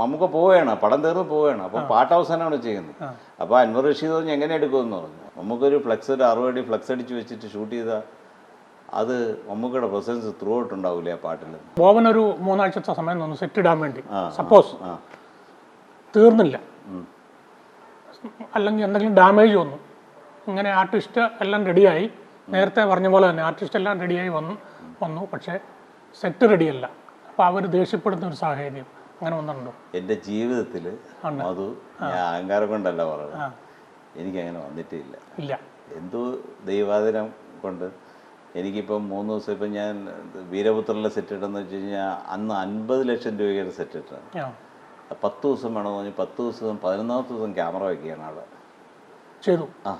നമുക്ക് പോവുകയാണ് പടം തീർന്ന് പോവുകയാണ്. അപ്പോൾ പാട്ട് അവസാനമാണ് ചെയ്യുന്നത്. അപ്പോൾ അൻവർ റഷീദ് പറഞ്ഞ് എങ്ങനെ എടുക്കുമെന്ന് പറഞ്ഞു. നമുക്കൊരു ഫ്ലക്സ് ഒരു അറുപടി ഫ്ലെക്സ് അടിച്ച് വെച്ചിട്ട് ഷൂട്ട് ചെയ്താൽ അത് മമ്മൂക്കയുടെ പ്രസൻസ് ത്രൂ ഔട്ട് ഉണ്ടാവില്ല ആ പാട്ടിൽ ബോബൻ ഒരു മൂന്നാഴ്ചത്തെ സമയം തന്നു സെറ്റ് ഇടാൻ വേണ്ടി. സപ്പോസ് തീർന്നില്ല. അല്ലെങ്കിൽ എന്തെങ്കിലും ഡാമേജ് വന്നു. ഇങ്ങനെ ആർട്ടിസ്റ്റ് എല്ലാം റെഡിയായി നേരത്തെ പറഞ്ഞ പോലെ തന്നെ ആർട്ടിസ്റ്റ് എല്ലാം റെഡിയായി വന്നു വന്നു. പക്ഷേ സെറ്റ് റെഡിയല്ല അപ്പോൾ അവർ ദേഷ്യപ്പെടുന്ന ഒരു സാഹചര്യം. അങ്ങനെ വന്നിട്ടുണ്ടോ? എന്റെ ജീവിതത്തിൽ മധു ഞാൻ അഹങ്കാരം കൊണ്ടല്ല പറയുന്നത്. എനിക്കങ്ങനെ വന്നിട്ടില്ല. ഇല്ല. എന്തോ ദൈവാദിനം കൊണ്ട്? എനിക്കിപ്പം മൂന്ന് ദിവസം ഇപ്പം ഞാൻ വീരപുത്രനിലെ സെറ്റ് ഇട്ടെന്ന് വെച്ച് കഴിഞ്ഞാൽ അന്ന് അൻപത് ലക്ഷം രൂപയുടെ സെറ്റ് ഇട്ടാണ് പത്ത് ദിവസം വേണമെന്ന് പറഞ്ഞ് പത്ത് ദിവസം പതിനൊന്നാമത്തെ ദിവസം ക്യാമറ വയ്ക്കുകയാണ് അവിടെ ചെയ്തു. ആ.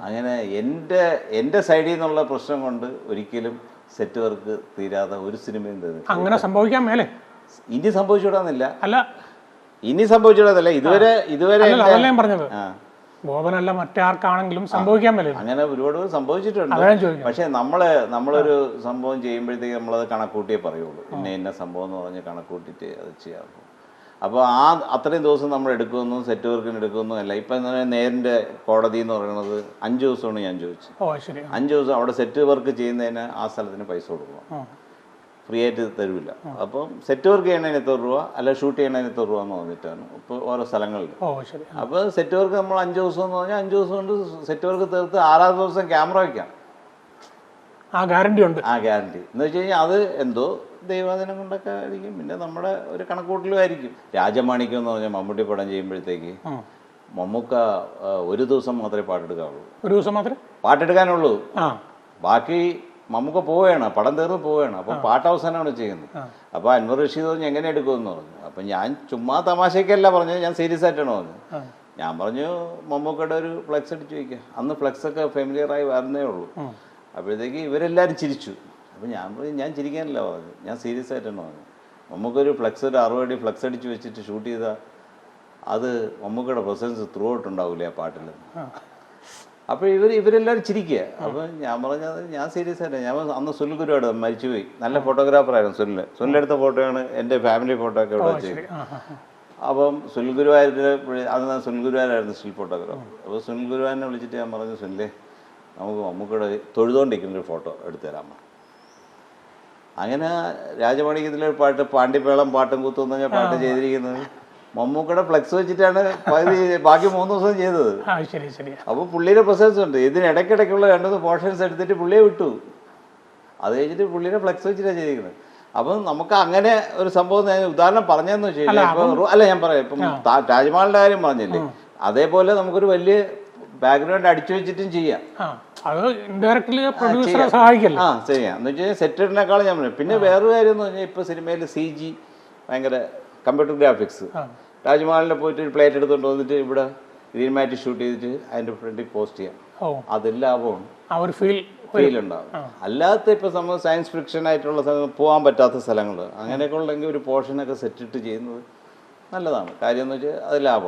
അങ്ങനെ എന്റെ എന്റെ സൈഡിൽ നിന്നുള്ള പ്രശ്നം കൊണ്ട് ഒരിക്കലും സെറ്റ് വർക്ക് തീരാതെ ഒരു സിനിമയും അങ്ങനെ സംഭവിക്കാൻ മേലെ. ഇനി സംഭവിച്ചുവിടാന്നില്ല അല്ല. ഇനി സംഭവിച്ചുവിടാന്നല്ല ഇതുവരെ ഇതുവരെ അല്ലല്ല അതല്ല ഞാൻ പറഞ്ഞത്. ബോബനല്ല മറ്റാർക്കാണെങ്കിലും സംഭവിക്കാൻ പറ്റില്ല അങ്ങനെ ഒരുപാട് പേര് സംഭവിച്ചിട്ടുണ്ട്. പക്ഷെ നമ്മൾ നമ്മളൊരു സംഭവം ചെയ്യുമ്പോഴത്തേക്ക് നമ്മളത് കണക്കൂട്ടിയേ പറയുള്ളൂ. ഇന്ന ഇന്ന സംഭവം എന്ന് പറഞ്ഞ് കണക്കൂട്ടിട്ട് അത് ചെയ്യാറുള്ളൂ അപ്പോൾ ആ അത്രയും ദിവസം നമ്മൾ എടുക്കുമെന്നും സെറ്റ് വർക്കിന് എടുക്കുമെന്നും അല്ല ഇപ്പം നേരിന്റെ കോടതി എന്ന് പറയുന്നത് അഞ്ച് ദിവസമാണ് ഞാൻ ചോദിച്ചത്. അഞ്ച് ദിവസം അവിടെ സെറ്റ് വർക്ക് ചെയ്യുന്നതിന് ആ സ്ഥലത്തിന് പൈസ കൊടുക്കണം. ഫ്രീ ആയിട്ട് തരില്ല അപ്പം സെറ്റ് വർക്ക് ചെയ്യണതിന് എത്ര രൂപ? അല്ല ഷൂട്ട് ചെയ്യണതിന് എത്ര രൂപ എന്ന് പറഞ്ഞിട്ടാണ്. ഇപ്പോൾ ഓരോ സ്ഥലങ്ങളിൽ. അപ്പോൾ സെറ്റ് വർക്ക് നമ്മൾ അഞ്ച് ദിവസം എന്ന് പറഞ്ഞാൽ അഞ്ച് ദിവസം കൊണ്ട് സെറ്റ് വർക്ക് തീർത്ത് ആറാം ദിവസം ക്യാമറ വയ്ക്കാം ആ ഗ്യാരണ്ടി ഉണ്ട്. ആ ഗ്യാരണ്ടി എന്ന് വെച്ച് കഴിഞ്ഞാൽ അത് എന്തോ ദൈവാദിനം കൊണ്ടൊക്കെ ആയിരിക്കും. പിന്നെ നമ്മുടെ ഒരു കണക്കൂട്ടലും ആയിരിക്കും. രാജമാണിക്യം എന്ന് പറഞ്ഞാൽ മമ്മൂട്ടി പടം ചെയ്യുമ്പോഴത്തേക്ക് മമ്മൂക്ക ഒരു ദിവസം മാത്രമേ പാട്ടെടുക്കാവുള്ളൂ. ഒരു ദിവസം മാത്രമേ പാട്ടെടുക്കാനുള്ളൂ. ബാക്കി മമ്മൂക്ക പോവുകയാണ് പടം തീർന്ന് പോവുകയാണ്. അപ്പോൾ പാട്ട് അവസാനമാണ് ചെയ്യുന്നത്. അപ്പോൾ അൻവർ റഷീദ് പറഞ്ഞു എങ്ങനെ എടുക്കുമെന്ന് പറഞ്ഞു. അപ്പോൾ ഞാൻ ചുമ്മാ തമാശയ്ക്കല്ല പറഞ്ഞത് ഞാൻ സീരിയസ് ആയിട്ടാണ് പറഞ്ഞത്. ഞാൻ പറഞ്ഞു മമ്മൂക്കയുടെ ഒരു ഫ്ലെക്സ് അടിച്ചു വയ്ക്കുക അന്ന് ഫ്ലെക്സ് ഒക്കെ ഫെമിലിയർ ആയി വരുന്നേ ഉള്ളൂ. അപ്പോഴത്തേക്ക് ഇവരെല്ലാവരും ചിരിച്ചു. അപ്പോൾ ഞാൻ പറഞ്ഞു ഞാൻ ചിരിക്കാനല്ല പറഞ്ഞു ഞാൻ സീരിയസ് ആയിട്ടാണ് പറഞ്ഞു മമ്മൂക്കൊരു ഫ്ലെക്സ് ഒരു അറുപടി ഫ്ലെക്സ് അടിച്ച് വെച്ചിട്ട് ഷൂട്ട് ചെയ്താൽ അത് മമ്മൂക്കയുടെ പ്രസൻസ് ത്രൂ ഔട്ട് ഉണ്ടാവില്ലേ ആ. പാട്ടിൽ അപ്പോൾ ഇവർ ഇവരെല്ലാവരും ചിരിക്കുക. അപ്പോൾ ഞാൻ പറഞ്ഞത് ഞാൻ സീരിയസ് ആയിട്ട്. ഞാൻ അന്ന് സുനിൽ ഗുരുവാട് മരിച്ചുപോയി. നല്ല ഫോട്ടോഗ്രാഫറായിരുന്നു സുനിൽ സുനിലെടുത്ത ഫോട്ടോയാണ് എന്റെ ഫാമിലി ഫോട്ടോ ഒക്കെ ഇവിടെ വെച്ചത്. അപ്പം സുനിൽ ഗുരുവായൂരിന്റെ അന്ന് സുനിൽ ഗുരുവായൂരായിരുന്നു സ്റ്റിൽ ഫോട്ടോഗ്രാഫർ അപ്പോൾ സുനിൽ ഗുരുവാനെ വിളിച്ചിട്ട് ഞാൻ പറഞ്ഞു സുനിലേ നമുക്ക് മമ്മൂക്കയുടെ തൊഴുതുകൊണ്ടിരിക്കുന്ന ഒരു ഫോട്ടോ എടുത്തു തരാമോ അങ്ങനെ രാജമാണിക്യത്തിലെ പാട്ട് പാണ്ടിപ്പേളം പാട്ടും കുത്തും എന്ന് പറഞ്ഞ പാട്ട് ചെയ്തിരിക്കുന്നത്. മമ്മൂക്കയുടെ ഫ്ലെക്സ് വെച്ചിട്ടാണ് പകുതി ബാക്കി മൂന്ന് ദിവസം ചെയ്തത്. ശരി ശരി. അപ്പോൾ പുള്ളിയുടെ പ്രസൻസ് ഉണ്ട്. ഇതിനിടയ്ക്കിടയ്ക്കുള്ള രണ്ട് പോർഷൻസ് എടുത്തിട്ട് പുള്ളിയെ വിട്ടു. അത് കഴിഞ്ഞിട്ട് പുള്ളിയുടെ ഫ്ലെക്സ് വെച്ചിട്ടാണ് ചെയ്തിരിക്കുന്നത്. അപ്പം നമുക്ക് അങ്ങനെ ഒരു സംഭവം ഞാൻ ഉദാഹരണം പറഞ്ഞതെന്ന് വെച്ച് കഴിഞ്ഞാൽ അല്ല ഞാൻ പറയാം. ഇപ്പം താജ്മഹലിന്റെ കാര്യം പറഞ്ഞില്ലേ? അതേപോലെ നമുക്കൊരു വലിയ ബാക്ക്ഗ്രൗണ്ട് അടിച്ചു വെച്ചിട്ടും ചെയ്യാം. ആ ചെയ്യാം. എന്ന് വെച്ചാൽ കഴിഞ്ഞാൽ സെറ്റിനേക്കാളും ഞാൻ പറഞ്ഞു പിന്നെ വേറൊരു കാര്യം എന്ന് പറഞ്ഞാൽ ഇപ്പൊ സിനിമയിൽ സി ജി ഭയങ്കര കമ്പ്യൂട്ടർ ഗ്രാഫിക്സ് ആ താജ്മഹലിൽ പോയിട്ട് ഒരു പ്ലേറ്റ് എടുത്തുകൊണ്ട് വന്നിട്ട് ഇവിടെ ഗ്രീൻ മാറ്റ് ഷൂട്ട് ചെയ്തിട്ട് അതിന്റെ ഫ്രണ്ടിൽ പോസ്റ്റ് ചെയ്യാം. ലാഭമാണ് ആ ഒരു ഫീൽ ഫീൽ ഉണ്ടാവും. അല്ലാത്ത ഇപ്പൊ നമ്മൾ സയൻസ് ഫിക്ഷൻ ആയിട്ടുള്ള പോകാൻ പറ്റാത്ത സ്ഥലങ്ങൾ അങ്ങനെയൊക്കെ ഉള്ളെങ്കിൽ ഒരു പോർഷനൊക്കെ സെറ്റിട്ട് ചെയ്യുന്നത് നല്ലതാണ്. കാര്യം എന്ന് വെച്ചാൽ അത് ലാഭം.